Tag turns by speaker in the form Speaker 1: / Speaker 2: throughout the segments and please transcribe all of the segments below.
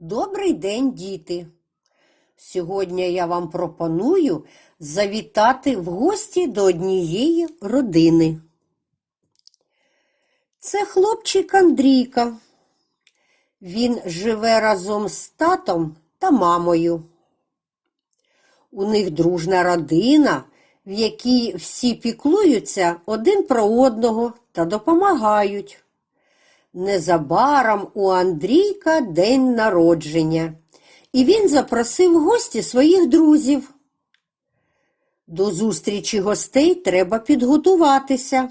Speaker 1: Добрий день, діти! Сьогодні я вам пропоную завітати в гості до однієї родини. Це хлопчик Андрійка. Він живе разом з татом та мамою. У них дружна родина, в якій всі піклуються один про одного та допомагають. Незабаром у Андрійка день народження, і він запросив гості своїх друзів. До зустрічі гостей треба підготуватися.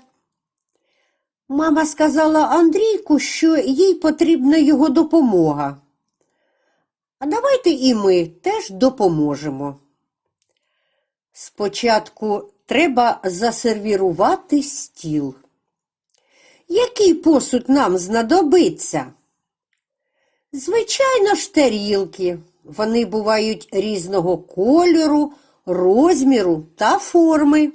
Speaker 1: Мама сказала Андрійку, що їй потрібна його допомога. А давайте і ми теж допоможемо. Спочатку треба засервірувати стіл. Який посуд нам знадобиться? Звичайно ж, тарілки. Вони бувають різного кольору, розміру та форми.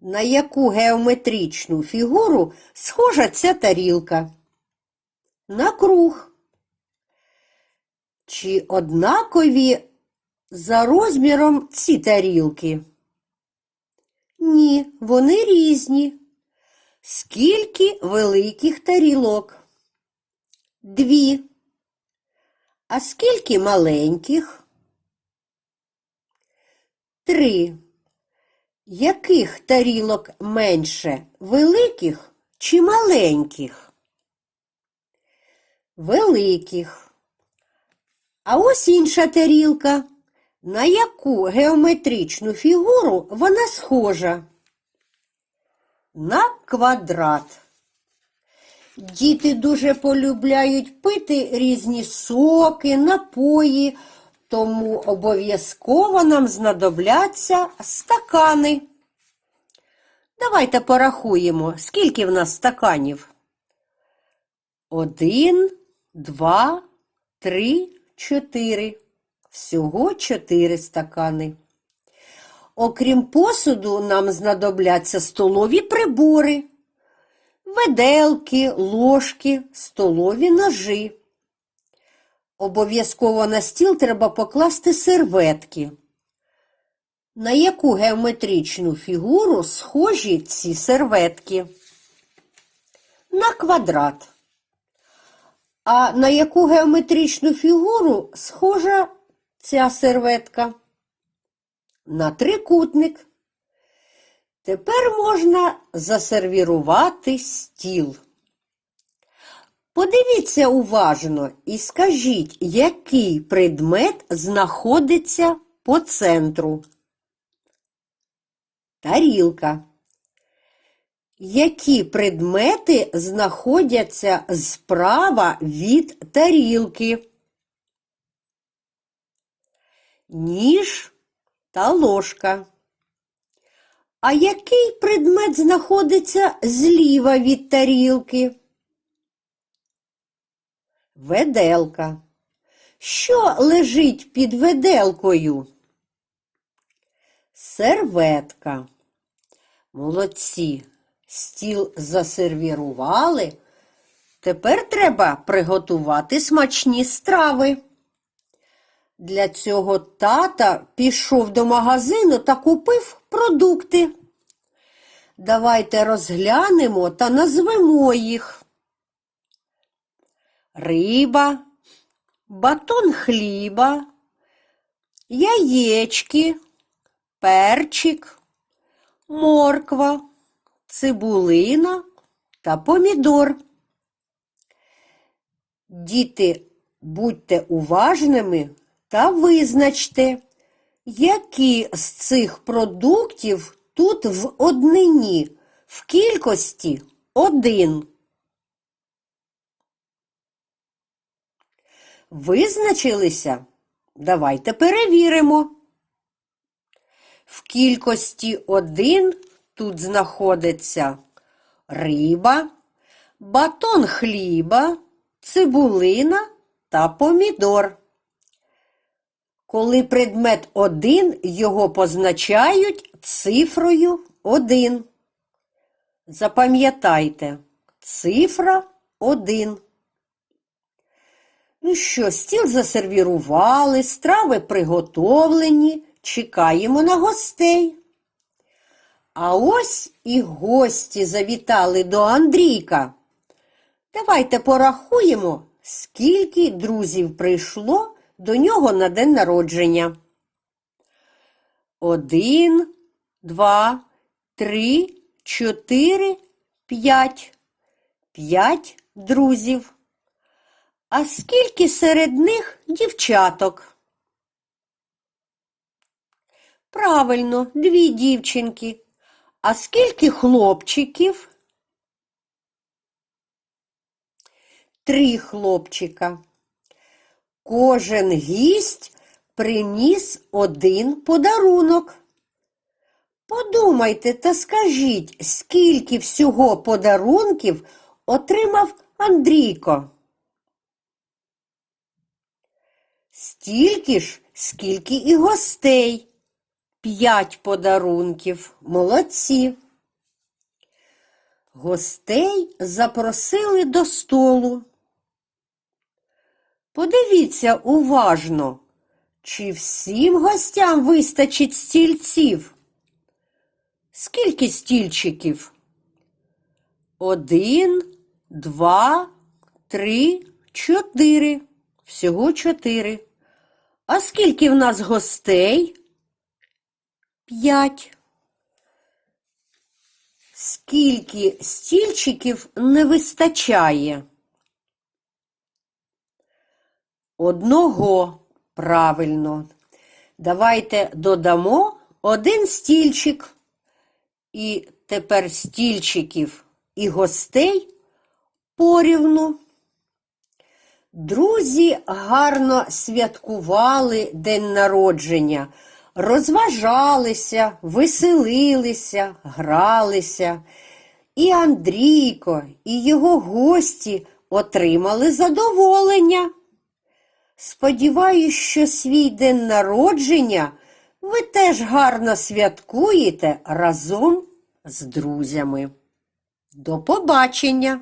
Speaker 1: На яку геометричну фігуру схожа ця тарілка? На круг. Чи однакові за розміром ці тарілки? Ні, вони різні. Скільки великих тарілок? Дві. А скільки маленьких? Три. Яких тарілок менше великих чи маленьких? Великих. А ось інша тарілка. На яку геометричну фігуру вона схожа? На квадрат. Діти дуже полюбляють пити різні соки, напої, тому обов'язково нам знадобляться стакани. Давайте порахуємо, скільки в нас стаканів. Один, два, три, чотири. Всього чотири стакани. Окрім посуду, нам знадобляться столові прибори, виделки, ложки, столові ножи. Обов'язково на стіл треба покласти серветки. На яку геометричну фігуру схожі ці серветки? На квадрат. А на яку геометричну фігуру схожа ця серветка? На трикутник. Тепер можна засервірувати стіл. Подивіться уважно і скажіть, який предмет знаходиться по центру. Тарілка. Які предмети знаходяться справа від тарілки? Ніж та ложка. А який предмет знаходиться зліва від тарілки? Веделка. Що лежить під веделкою? Серветка. Молодці. Стіл засервірували. Тепер треба приготувати смачні страви. Для цього тата пішов до магазину та купив продукти. Давайте розглянемо та назвемо їх. Риба, батон хліба, яєчки, перчик, морква, цибулина та помідор. Діти, будьте уважними та визначте, які з цих продуктів тут в однині, в кількості один. Визначилися? Давайте перевіримо. В кількості один тут знаходиться риба, батон хліба, цибулина та помідор. Коли предмет один, його позначають цифрою 1. Запам'ятайте, цифра 1. Ну що, стіл засервірували, страви приготовлені, чекаємо на гостей. А ось і гості завітали до Андрійка. Давайте порахуємо, скільки друзів прийшло до нього на день народження. Один, два, три, чотири, п'ять. П'ять друзів. А скільки серед них дівчаток? Правильно, дві дівчинки. А скільки хлопчиків? Три хлопчика. Кожен гість приніс один подарунок. Подумайте та скажіть, скільки всього подарунків отримав Андрійко? Стільки ж, скільки і гостей. П'ять подарунків. Молодці. Гостей запросили до столу. Подивіться уважно, чи всім гостям вистачить стільців. Скільки стільчиків? Один, два, три, чотири. Всього чотири. А скільки в нас гостей? П'ять. Скільки стільчиків не вистачає? Одного. Правильно. Давайте додамо один стільчик. І тепер стільчиків і гостей порівну. Друзі гарно святкували день народження, розважалися, веселилися, гралися. І Андрійко, і його гості отримали задоволення. Сподіваюсь, що свій день народження ви теж гарно святкуєте разом з друзями. До побачення!